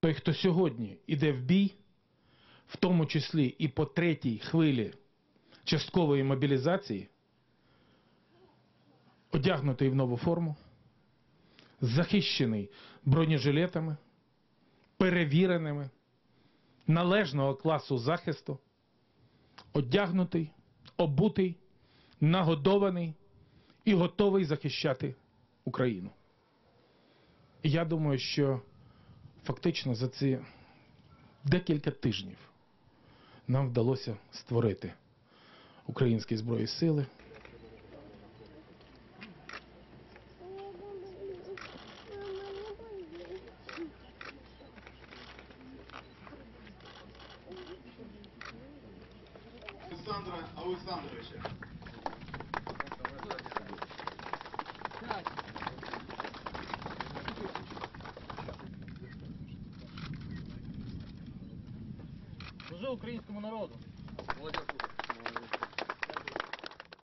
Той, хто сьогодні іде в бій, в тому числі і по третій хвилі часткової мобілізації, одягнутий в нову форму захищений бронежилетами, перевіреними, належного класу захисту, одягнутий, обутий, нагодований і готовий захищати Україну. І я думаю, що фактично за ці декілька тижнів нам вдалося створити українські збройні сили. Олександра Олександровича. Служи українському народу.